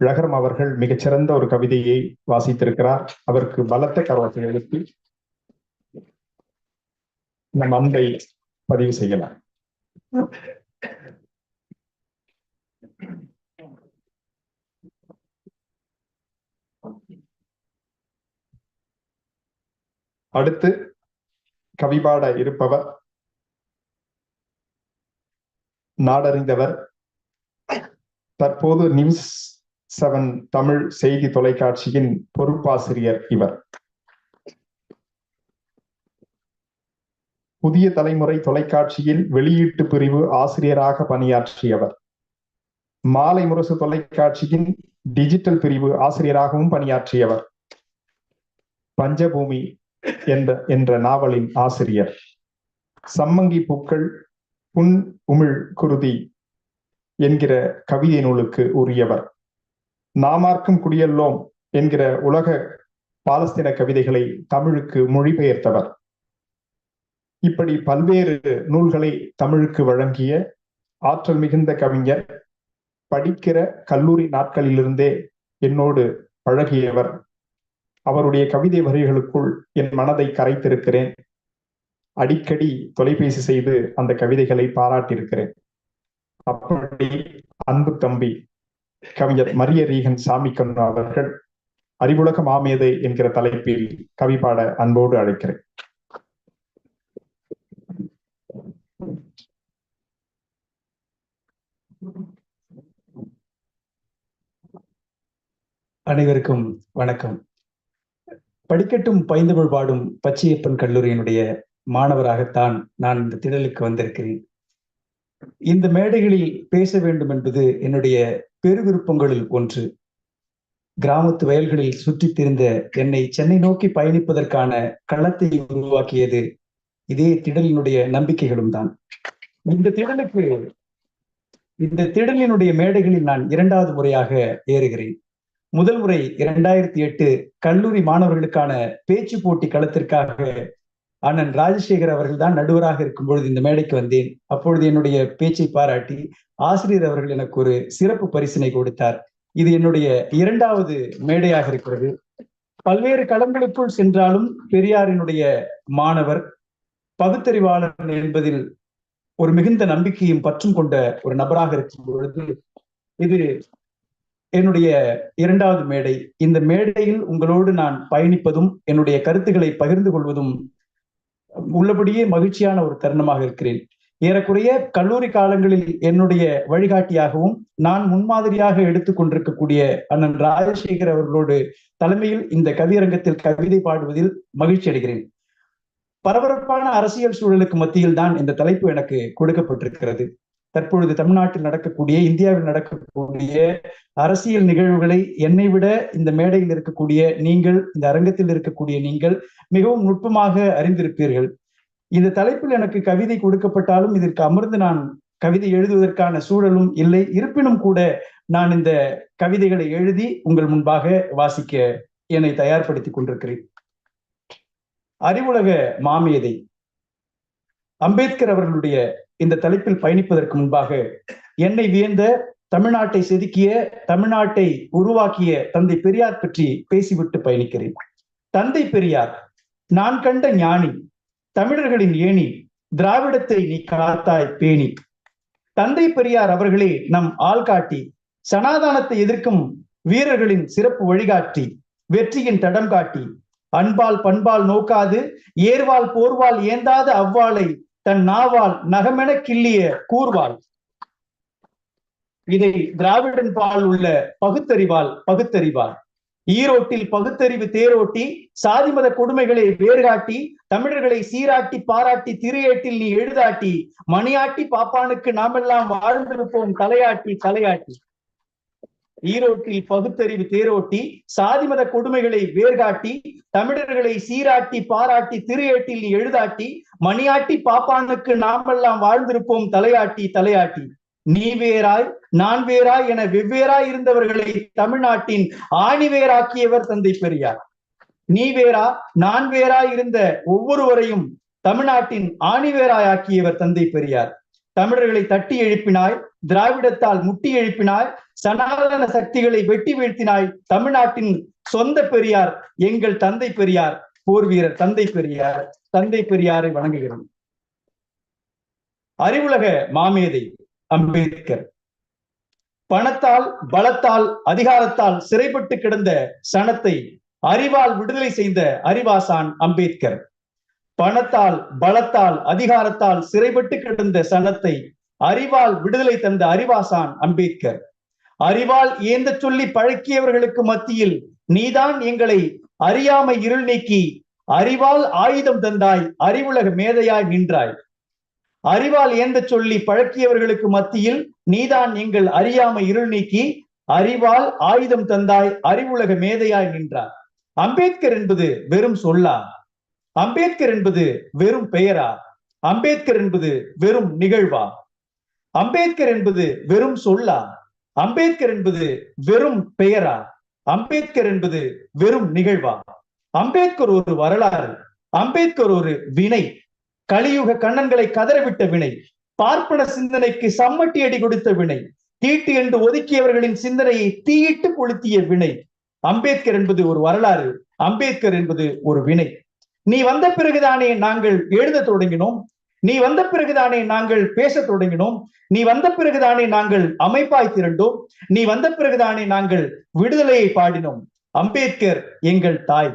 ழகரம் அவர்கள் மிகச்சிறந்த ஒரு கவிதையை வாசித்திருக்கிறார். அவருக்கு பலத்த கரவத்தை எழுப்பி நம் அன்பை பதிவு செய்யலாம். அடுத்து கவிபாட இருப்பவர் நாடறிந்தவர் தற்போது நியூஸ் செவன் தமிழ் செய்தி தொலைக்காட்சியின் பொறுப்பாசிரியர் இவர். புதிய தலைமுறை தொலைக்காட்சியில் வெளியீட்டு பிரிவு ஆசிரியராக பணியாற்றியவர். மாலை முரசு தொலைக்காட்சியின் டிஜிட்டல் பிரிவு ஆசிரியராகவும் பணியாற்றியவர். பஞ்சபூமி என்ற என்ற நாவலின் ஆசிரியர். சம்மங்கி பூக்கள் புன் உமிழ் குருதி என்கிற கவிதை நூலுக்கு உரியவர். நாமார்க்கும் குடியல்லோம் என்கிற உலக பாலஸ்தீன கவிதைகளை தமிழுக்கு மொழிபெயர்த்தவர். இப்படி பல்வேறு நூல்களை தமிழுக்கு வழங்கிய ஆற்றல் மிகுந்த கவிஞர் படிக்கிற கல்லூரி நாட்களிலிருந்தே என்னோடு பழகியவர். அவருடைய கவிதை வரிகளுக்குள் என் மனதை கரைத்திருக்கிறேன். அடிக்கடி தொலைபேசி செய்து அந்த கவிதைகளை பாராட்டியிருக்கிறேன். அப்படி அன்பு தம்பி கவிஞர் மரிய ரீகன் சாமி கண்ணு அவர்கள் அறிவுலக மாமேதை என்கிற தலைப்பில் கவி பாட அன்போடு அழைக்கிறேன். அனைவருக்கும் வணக்கம். படிக்கட்டும் பைந்தமிழ் பாடும் பச்சையப்பன் கல்லூரியினுடைய மாணவராகத்தான் நான் இந்த திடலுக்கு வந்திருக்கிறேன். இந்த மேடைகளில் பேச வேண்டும் என்பது என்னுடைய பெருவிருப்பங்களில் ஒன்று. கிராமத்து வயல்களில் சுற்றித் திரிந்த என்னை சென்னை நோக்கி பயணிப்பதற்கான களத்தை உருவாக்கியது இதே திடலினுடைய நம்பிக்கைகளும் தான். இந்த திடலுக்கு இந்த திடலினுடைய மேடைகளில் நான் இரண்டாவது முறையாக ஏறுகிறேன். முதல் முறை இரண்டாயிரத்தி எட்டு கல்லூரி மாணவர்களுக்கான பேச்சு போட்டி களத்திற்காக அண்ணன் ராஜசேகர் அவர்கள் தான் நடுவராக இருக்கும் பொழுது இந்த மேடைக்கு வந்தேன். அப்பொழுது என்னுடைய பேச்சை பாராட்டி ஆசிரியர் அவர்கள் எனக்கு ஒரு சிறப்பு பரிசினை கொடுத்தார். இது என்னுடைய இரண்டாவது மேடையாக இருக்கிறது. பல்வேறு களங்களுக்குள் சென்றாலும் பெரியாரினுடைய மாணவர் பகுத்தறிவாளர் என்பதில் ஒரு மிகுந்த நம்பிக்கையும் பற்றும் கொண்ட ஒரு நபராக இருக்கும் பொழுது இது என்னுடைய இரண்டாவது மேடை. இந்த மேடையில் உங்களோடு நான் பயணிப்பதும் என்னுடைய கருத்துக்களை பகிர்ந்து கொள்வதும் உள்ளபடியே மகிழ்ச்சியான ஒரு தருணமாக இருக்கிறேன். ஏறக்குறைய கல்லூரி காலங்களில் என்னுடைய வழிகாட்டியாகவும் நான் முன்மாதிரியாக எடுத்துக்கொண்டிருக்கக்கூடிய அண்ணன் ராஜசேகர் அவர்களோடு தலைமையில் இந்த கவியரங்கத்தில் கவிதை பாடுவதில் மகிழ்ச்சி அடைகிறேன். பரபரப்பான அரசியல் சூழலுக்கு மத்தியில் தான் இந்த தலைப்பு எனக்கு கொடுக்கப்பட்டிருக்கிறது. தற்பொழுது தமிழ்நாட்டில் நடக்கக்கூடிய இந்தியாவில் நடக்கக்கூடிய அரசியல் நிகழ்வுகளை என்னை விட இந்த மேடையில் இருக்கக்கூடிய நீங்கள் இந்த அரங்கத்தில் இருக்கக்கூடிய நீங்கள் மிகவும் நுட்பமாக அறிந்திருப்பீர்கள். இந்த தலைப்பில் எனக்கு கவிதை கொடுக்கப்பட்டாலும் இதற்கு அமர்ந்து நான் கவிதை எழுதுவதற்கான சூழலும் இல்லை. இருப்பினும் கூட நான் இந்த கவிதைகளை எழுதி உங்கள் முன்பாக வாசிக்க என்னை தயார்படுத்திக் கொண்டிருக்கிறேன். அறிவுலக மாமேதை அம்பேத்கர் அவர்களுடைய இந்த தலைப்பில் பயணிப்பதற்கு முன்பாக என்னை வியந்த தமிழ்நாட்டை செதுக்கிய தமிழ்நாட்டை உருவாக்கிய தந்தை பெரியார் பற்றி பேசிவிட்டு பயணிக்கிறேன். தந்தை பெரியார் நான் கண்ட ஞானி தமிழர்களின் ஏணி திராவிடத்தை நீ காத்தாய் பேணி. தந்தை பெரியார் அவர்களே நம் ஆள்காட்டி சனாதானத்தை எதிர்க்கும் வீரர்களின் சிறப்பு வழிகாட்டி வெற்றியின் தடம் காட்டி அன்பால் பண்பால் நோக்காது ஏர்வால் போர்வால் ஏந்தாத அவ்வாளை தன் நாவால் நகமென கிள்ளிய கூர்வாள். இதை திராவிடன் பால் உள்ள பகுத்தறிவால் பகுத்தறிவாள். ஈரோட்டில் பகுத்தறிவு தேரோட்டி சாதி மத கொடுமைகளை வேறுகாட்டி தமிழர்களை சீராட்டி பாராட்டி திரையேட்டில் நீ எழுதாட்டி மணியாட்டி பாப்பானுக்கு நாமெல்லாம் வாழ்ந்திருப்போம் தலையாட்டி தலையாட்டி. ஈரோட்டில் பகுத்தறிவு தேரோட்டி சாதிமத கொடுமைகளை வேர்காட்டி தமிழர்களை சீராட்டி பாராட்டி திருஏட்டில் எழுதாட்டி மணியாட்டி பாப்பானுக்கு நாமெல்லாம் வாழ்ந்திருப்போம் தலையாட்டி தலையாட்டி. நீ வேறாய் நான் வேறாய் என வெவ்வேறாய் இருந்தவர்களை தமிழ்நாட்டின் ஆணிவேராக்கியவர் தந்தை பெரியார். நீ வேறா நான் வேறாய் இருந்த ஒவ்வொருவரையும் தமிழ்நாட்டின் ஆணிவேராய் ஆக்கியவர் தந்தை பெரியார். தமிழர்களை தட்டி எழுப்பினாய் திராவிடத்தால் முட்டி எழுப்பினாய் சனாதன சக்திகளை வெட்டி வீழ்த்தினாய் தமிழ்நாட்டின் சொந்த பெரியார் எங்கள் தந்தை பெரியார் போர் வீரர் தந்தை பெரியார் தந்தை பெரியாரை வணங்குகிறோம். அறிவுலக மாமேதை அம்பேத்கர். பணத்தால் பலத்தால் அதிகாரத்தால் சிறைப்பட்டு கிடந்த சனத்தை அறிவால் விடுதலை செய்த அறிவாசான் அம்பேத்கர். பணத்தால் பலத்தால் அதிகாரத்தால் சிறைப்பட்டு கிடந்த சனத்தை அறிவால் விடுதலை தந்த அறிவாசான் அம்பேத்கர். அறிவால் ஏந்த சொல்லி பழக்கியவர்களுக்கு மத்தியில் நீதான் எங்களை அறியாமை இருள் நீக்கி அறிவால் ஆயுதம் தந்தாய் அறிவுலக மேதையாய் நின்றாய். அறிவால் ஏந்த சொல்லி பழக்கியவர்களுக்கு மத்தியில் நீதான் எங்கள் அறியாமை இருள் நீக்கி அறிவால் ஆயுதம் தந்தாய் அறிவுலக மேதையாய் நின்றார். அம்பேத்கர் என்பது வெறும் சொல்லா. அம்பேத்கர் என்பது வெறும் பெயரா? அம்பேத்கர் என்பது வெறும் நிகழ்வா? அம்பேத்கர் என்பது வெறும் சொல்லா. அம்பேத்கர் என்பது வெறும் பெயரா? அம்பேத்கர் என்பது வெறும் நிகழ்வா? அம்பேத்கர் ஒரு வரலாறு அம்பேத்கர் ஒரு வினை. கலியுக கண்ணன்களை கதறவிட்ட வினை பார்ப்பன சிந்தனைக்கு சம்மட்டி அடி கொடுத்த வினை தீட்டு என்று ஒதுக்கியவர்களின் சிந்தனையை தீயிட்டு கொளுத்திய வினை. அம்பேத்கர் என்பது ஒரு வரலாறு அம்பேத்கர் என்பது ஒரு வினை. நீ வந்த பிறகுதானே நாங்கள் எழுத தொடங்கினோம்? நீ வந்த பிறகுதானே நாங்கள் பேச தொடங்கினோம். நீ வந்த பிறகுதானே நாங்கள் அமைப்பாய் திரண்டோம். நீ வந்த பிறகுதானே நாங்கள் விடுதலையை பாடினோம். அம்பேத்கர் எங்கள் தாய்.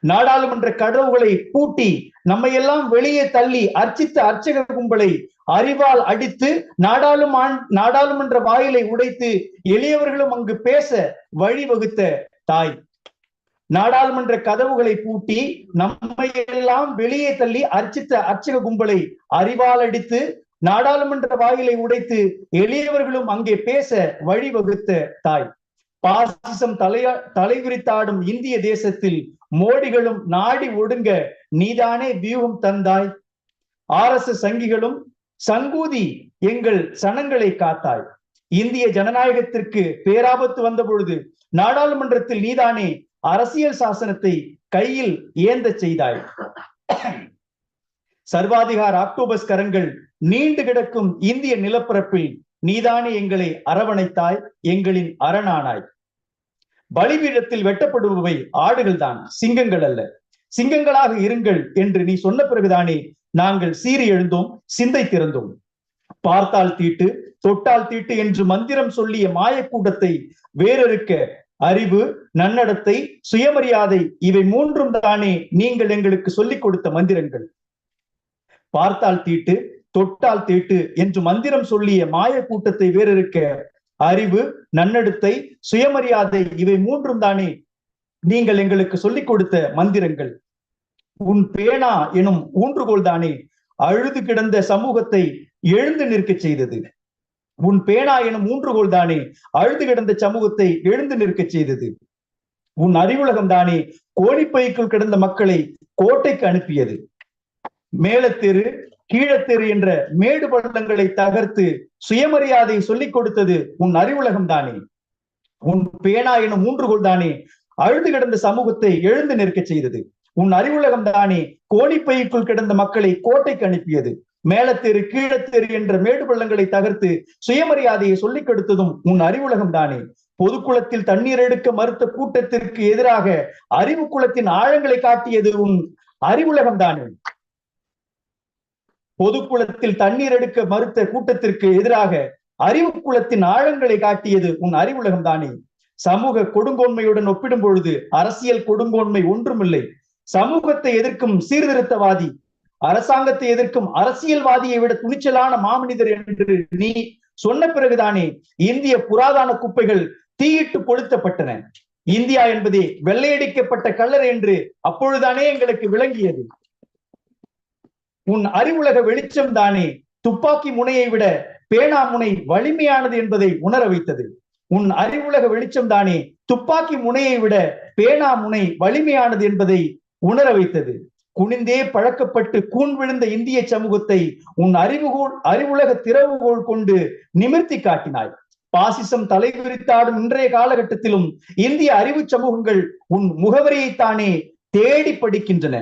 நாடாளுமன்ற கடவுகளை பூட்டி நம்மை எல்லாம் வெளியே தள்ளி அர்ச்சித்த அர்ச்சக கும்பலை அறிவால் அடித்து நாடாளுமா நாடாளுமன்ற வாயிலை உடைத்து எளியவர்களும் அங்கு பேச வழிவகுத்த தாய். நாடாளுமன்ற கதவுகளை பூட்டி நம்மையெல்லாம் வெளியே தள்ளி அர்ச்சித்த அர்ச்சக கும்பலை அறிவால் அடித்து நாடாளுமன்ற வாயிலை உடைத்து எளியவர்களும் அங்கே பேச வழிவகுத்த தாய். பாசிசம் தலையா தலைவிரித்தாடும் இந்திய தேசத்தில் மோடிகளும் நாடி ஒடுங்க நீதானே வியூகம் தந்தாய். ஆர் எஸ் எஸ் சங்கிகளும் சங்கூதி எங்கள் சனங்களை காத்தாய். இந்திய ஜனநாயகத்திற்கு பேராபத்து வந்த பொழுது நாடாளுமன்றத்தில் நீதானே அரசியல் சாசனத்தை கையில் ஏந்த செய்தாய். சர்வாதிகார ஆக்டோபஸ் கரங்கள் நீண்டு கிடக்கும் இந்திய நிலப்பரப்பில் நீதானே எங்களை அரவணைத்தாய் எங்களின் அரணானாய். பலிபீடத்தில் வெட்டப்படுபவை ஆடுகள் தான் சிங்கங்கள் அல்ல. சிங்கங்களாக இருங்கள் என்று நீ சொன்ன பிறகுதானே நாங்கள் சீறி எழுந்தோம் சிந்தை திறந்தோம். பார்த்தால் தீட்டு தொட்டால் தீட்டு என்று மந்திரம் சொல்லிய மாயக்கூட்டத்தை வேறறுக்க அறிவு நன்னடத்தை சுயமரியாதை இவை மூன்றும் தானே நீங்கள் எங்களுக்கு சொல்லிக் கொடுத்த மந்திரங்கள். பார்த்தால் தீட்டு தொட்டால் தீட்டு என்று மந்திரம் சொல்லிய மாய கூட்டத்தை வேறிருக்க அறிவு நன்னடத்தை சுயமரியாதை இவை மூன்றும் தானே நீங்கள் எங்களுக்கு சொல்லிக் கொடுத்த மந்திரங்கள். உன் பேனா எனும் ஊன்றுகோல் தானே அழுது கிடந்த சமூகத்தை எழுந்து நிற்க செய்தது. உன் பேனா எனும் ஊன்றுகோல் தானே அழுது கிடந்த சமூகத்தை எழுந்து நிற்கச் செய்தது. உன் அறிவுலகம் தானே கோழிப்பைக்குள் கிடந்த மக்களை கோட்டைக்கு அனுப்பியது. மேலத்தெரு கீழத்தெரு என்ற மேடு பள்ளங்களை தகர்த்து சுயமரியாதை சொல்லிக் கொடுத்தது உன் அறிவுலகம் தானே. உன் பேனா எனும் மூன்றுகோள் தானே அழுது கிடந்த சமூகத்தை எழுந்து நிற்கச் செய்தது. உன் அறிவுலகம் தானே கோணிப்பைக்குள் கிடந்த மக்களை கோட்டைக்கு அனுப்பியது. மேலத்தெரு கீழத்தெரு என்ற மேடு பள்ளங்களை தகர்த்து சுயமரியாதையை சொல்லிக் கொடுத்ததும் உன் அறிவுலகம் தானே. பொதுக்குளத்தில் தண்ணீர் எடுக்க மறுத்த கூட்டத்திற்கு எதிராக அறிவு குளத்தின் ஆழங்களை காட்டியது உன் அறிவுலகம் தானே. பொதுக்குளத்தில் தண்ணீர் எடுக்க மறுத்த கூட்டத்திற்கு எதிராக அறிவு குளத்தின் ஆழங்களை காட்டியது உன் அறிவுலகம் தானே. சமூக கொடுங்கோன்மையுடன் ஒப்பிடும் பொழுது அரசியல் கொடுங்கோன்மை ஒன்றுமில்லை. சமூகத்தை எதிர்க்கும் சீர்திருத்தவாதி அரசாங்கத்தை எதிர்க்கும் அரசியல்வாதியை விட துணிச்சலான மாமனிதர் என்று நீ சொன்ன பிறகுதானே இந்திய புராதான குப்பைகள் தீயிட்டு கொளுத்தப்பட்டன. இந்தியா என்பதே வெள்ளையடிக்கப்பட்ட கல்லர் என்று அப்பொழுதுதானே எங்களுக்கு விளங்கியது. உன் அறிவுலக வெளிச்சம் தானே துப்பாக்கி முனையை விட பேனா முனை வலிமையானது என்பதை உணர வைத்தது. உன் அறிவுலக வெளிச்சம் தானே துப்பாக்கி முனையை விட பேனா முனை வலிமையானது என்பதை உணர வைத்தது. குனிந்தே பழக்கப்பட்டு கூன் விழுந்த இந்திய சமூகத்தை உன் அறிவுகோள் அறிவுலக திறவுகோள் கொண்டு நிமிர்த்தி காட்டினாய். பாசிசம் தலைவிரித்தாடும் இன்றைய காலகட்டத்திலும் இந்திய அறிவு சமூகங்கள் உன் முகவரியைத்தானே தேடி படிக்கின்றன.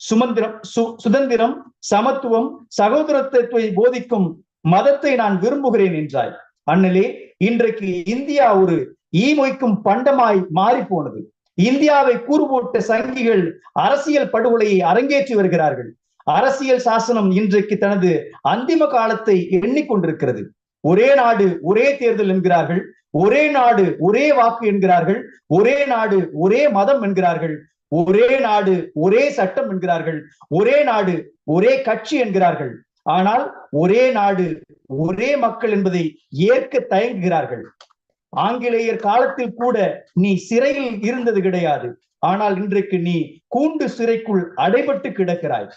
சுமந்திரம் சு சுதந்திரம் சமத்துவம் சகோதரத்துவத்தை போதிக்கும் மதத்தை நான் விரும்புகிறேன் என்றாய். அண்ணலே இன்றைக்கு இந்தியா ஒரு ஈ மொய்க்கும் பண்டமாய் மாறி போனது இந்தியாவை கூறுபோட்ட சங்கிகள் அரசியல் படுகொலையை அரங்கேற்றி வருகிறார்கள். அரசியல் சாசனம் இன்றைக்கு தனது அந்திம காலத்தை எண்ணிக்கொண்டிருக்கிறது. ஒரே நாடு ஒரே தேர்தல் என்கிறார்கள். ஒரே நாடு ஒரே வாக்கு என்கிறார்கள். ஒரே நாடு ஒரே மதம் என்கிறார்கள். ஒரே நாடு ஒரே சட்டம் என்கிறார்கள். ஒரே நாடு ஒரே கட்சி என்கிறார்கள். ஆனால் ஒரே நாடு ஒரே மக்கள் என்பதை ஏற்க தயங்குகிறார்கள். ஆங்கிலேயர் காலத்தில் கூட நீ சிறையில் இருந்தது கிடையாது. ஆனால் இன்றைக்கு நீ கூண்டு சிறைக்குள் அடைபட்டு கிடக்கிறாய்.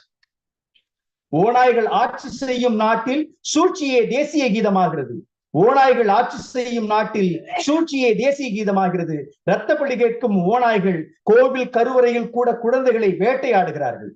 ஓநாய்கள் ஆட்சி செய்யும் நாட்டில் சூழ்ச்சியே தேசிய கீதமாகிறது. ஓநாய்கள் ஆட்சி செய்யும் நாட்டில் சூழ்ச்சியே தேசிய கீதமாகிறது. இரத்தப்பள்ளி கேட்கும் ஓநாய்கள் கோவில் கருவறையில் கூட குழந்தைகளை வேட்டையாடுகிறார்கள்.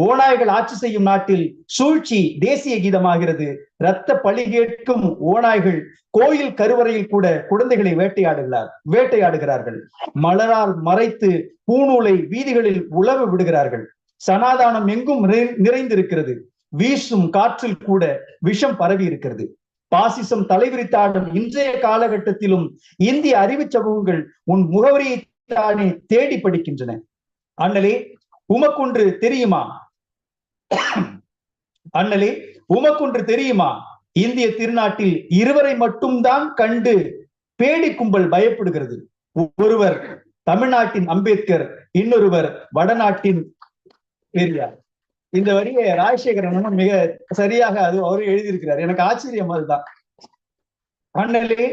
ஓநாய்கள் ஆட்சி செய்யும் நாட்டில் சூழ்ச்சி தேசிய கீதமாகிறது. இரத்த பழி கேட்கும் ஓநாய்கள் கோயில் கருவறையில் கூட குழந்தைகளை வேட்டையாடுகிறார் வேட்டையாடுகிறார்கள். மலரால் மறைத்து பூநூலை வீதிகளில் உழவு விடுகிறார்கள். சனாதானம் எங்கும் நிறைந்திருக்கிறது. வீசும் காற்றில் கூட விஷம் பரவி இருக்கிறது. பாசிசம் தலைவிரித்தாடும் இன்றைய காலகட்டத்திலும் இந்திய அறிவு சமூகங்கள் உன் முகவரியை தானே தேடி படிக்கின்றன. அண்ணலே உமக்கொன்று தெரியுமா? அண்ணலே உமக்கொன்று தெரியுமா? இந்திய திருநாட்டில் இருவரை மட்டும்தான் கண்டு பேடி கும்பல் பயப்படுகிறது. ஒருவர் தமிழ்நாட்டின் அம்பேத்கர் இன்னொருவர் வடநாட்டின் பெரியார். இந்த வரியை ராஜசேகரன் மிக சரியாக அது அவரு எழுதியிருக்கிறார். எனக்கு ஆச்சரியம் அதுதான். அண்ணலே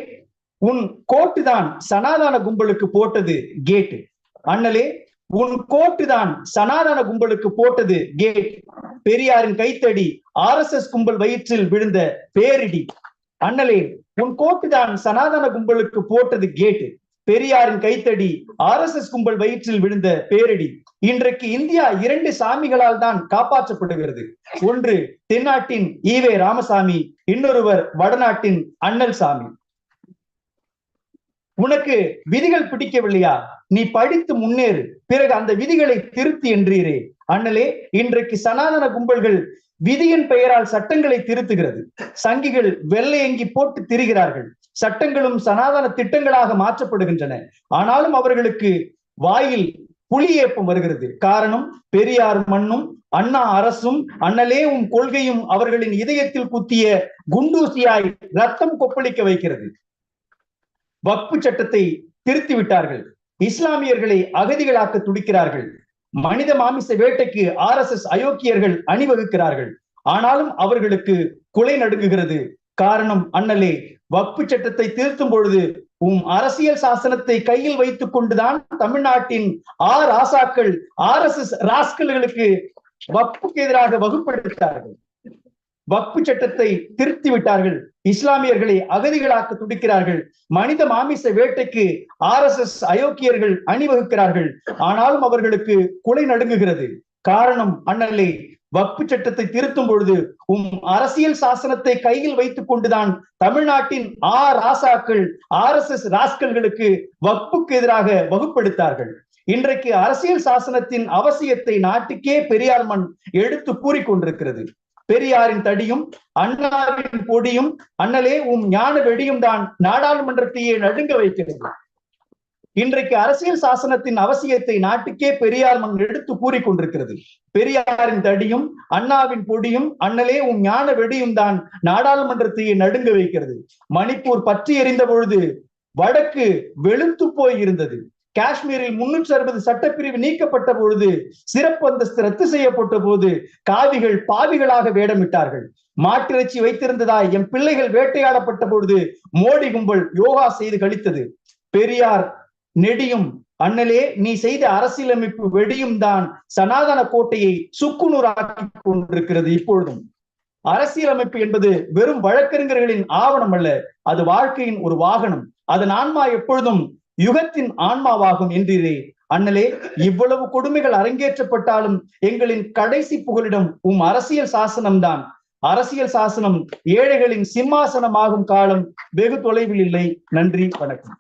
உன் கோட்டு தான் சனாதன கும்பலுக்கு போட்டது கேட்டு. அண்ணலே உன் கோட்டு தான் சனாதன கும்பலுக்கு போட்டது கேட் பெரியாரின் கைத்தடி ஆர் எஸ் எஸ் கும்பல் வயிற்றில் விழுந்த பேரிடி. அண்ணலே உன் கோட்டு தான் சனாதன கும்பலுக்கு போட்டது கேட்டு பெரியாரின் கைத்தடி ஆர் எஸ் எஸ் கும்பல் வயிற்றில் விழுந்த பேரடி. இன்றைக்கு இந்தியா இரண்டு சாமிகளால் தான் காப்பாற்றப்படுகிறது. ஒன்று தென்னாட்டின் ஈவே ராமசாமி இன்னொருவர் வடநாட்டின் அண்ணல் சாமி. உனக்கு விதிகள் பிடிக்கவில்லையா? நீ படித்து முன்னேறு. பிறகு அந்த விதிகளை திருத்தி என்றீரே. அண்ணலே இன்றைக்கு சனாதன கும்பல்கள் விதியின் பெயரால் சட்டங்களை திருத்துகிறது. சங்கிகள் வெள்ளையங்கி போட்டு திரிகிறார்கள். சட்டங்களும் சனாதன திட்டங்களாக மாற்றப்படுகின்றன. ஆனாலும் அவர்களுக்கு வாயில் புலி ஏப்பம் வருகிறது. காரணம் பெரியார் மண்ணும் அண்ணா அரசும் அண்ணலே உம் கொள்கையும் அவர்களின் இதயத்தில் குத்திய குண்டூசியாய் ரத்தம் கொப்பளிக்க வைக்கிறது. வக்பு சட்டத்தை திருத்தி விட்டார்கள் இஸ்லாமியர்களை அகதிகளாக்க துடிக்கிறார்கள். மனித மாமிச வேட்டைக்கு ஆர் எஸ் எஸ் அயோக்கியர்கள் அணிவகுக்கிறார்கள். ஆனாலும் அவர்களுக்கு குலை நடுங்குகிறது. காரணம் அண்ணலே வக்பு சட்டத்தை திருத்தும் பொழுது உம் அரசியல் சாசனத்தை கையில் வைத்துக் கொண்டுதான் தமிழ்நாட்டின் ஆர் ஆசாக்கள் ஆர் எஸ் எஸ் ராஸ்கல்களுக்கு வக்புக்கு எதிராக வகுப்பெடுத்தார்கள் வக்பு சட்டத்தை திருத்தி விட்டார்கள். இஸ்லாமியர்களை அகதிகளாக்க துடிக்கிறார்கள். மனித மாமிச வேட்டைக்கு ஆர் எஸ் எஸ் அயோக்கியர்கள் அணிவகுக்கிறார்கள். ஆனாலும் அவர்களுக்கு குலை நடுங்குகிறது. காரணம் அண்ணலே வக்பு சட்டத்தை திருத்தும் பொழுது உம் அரசியல் சாசனத்தை கையில் வைத்துக் கொண்டுதான் தமிழ்நாட்டின் ஆ ராசாக்கள் ஆர் எஸ் எஸ் ராஸ்கல்களுக்கு வக்புக்கு எதிராக வகுப்படுத்தார்கள். இன்றைக்கு அரசியல் சாசனத்தின் அவசியத்தை நாட்டுக்கே பெரியார் மண் எடுத்து கூறிக்கொண்டிருக்கிறது பெரியாரின் தடியும் அண்ணாவின் பொடியும் அண்ணலே உம் ஞான வெடியும் தான் நாடாளுமன்றத்தையே நடுங்க வைக்கிறது. இன்றைக்கு அரசியல் சாசனத்தின் அவசியத்தை நாட்டுக்கே பெரியார் மண் எடுத்து கூறிக்கொண்டிருக்கிறது பெரியாரின் தடியும் அண்ணாவின் பொடியும் அண்ணலே உம் ஞான வெடியும் தான் நாடாளுமன்றத்தையே நடுங்க வைக்கிறது. மணிப்பூர் பற்றி எறிந்த பொழுது வடக்கு வெளுத்து போய் இருந்தது. காஷ்மீரில் முன்னூற்றி அறுபது சட்டப்பிரிவு நீக்கப்பட்ட பொழுது சிறப்பு அந்தஸ்து ரத்து செய்யப்பட்ட போது காவிகள் பாவிகளாக வேடமிட்டார்கள். மாட்டிறைச்சி வைத்திருந்ததாய் என் பிள்ளைகள் வேட்டையாடப்பட்ட பொழுது மோடி கும்பல் யோகா செய்து கழித்தது பெரியார் நெடியும் அண்ணலே நீ செய்த அரசியலமைப்பு வெடியும் தான் சனாதன கோட்டையை சுக்குநூறாக்கி கொண்டிருக்கிறது இப்பொழுதும். அரசியலமைப்பு என்பது வெறும் வழக்கறிஞர்களின் ஆவணம் அல்ல அது வாழ்க்கையின் ஒரு வாகனம். அதன் ஆன்மா எப்பொழுதும் யுகத்தின் ஆன்மாவாகும் என்றீரே. அண்ணலே இவ்வளவு கொடுமைகள் அரங்கேற்றப்பட்டாலும் எங்களின் கடைசி புகலிடம் உம் அரசியல் சாசனம்தான். அரசியல் சாசனம் ஏழைகளின் சிம்மாசனமாகும் காலம் வெகு தொலைவில் இல்லை. நன்றி வணக்கம்.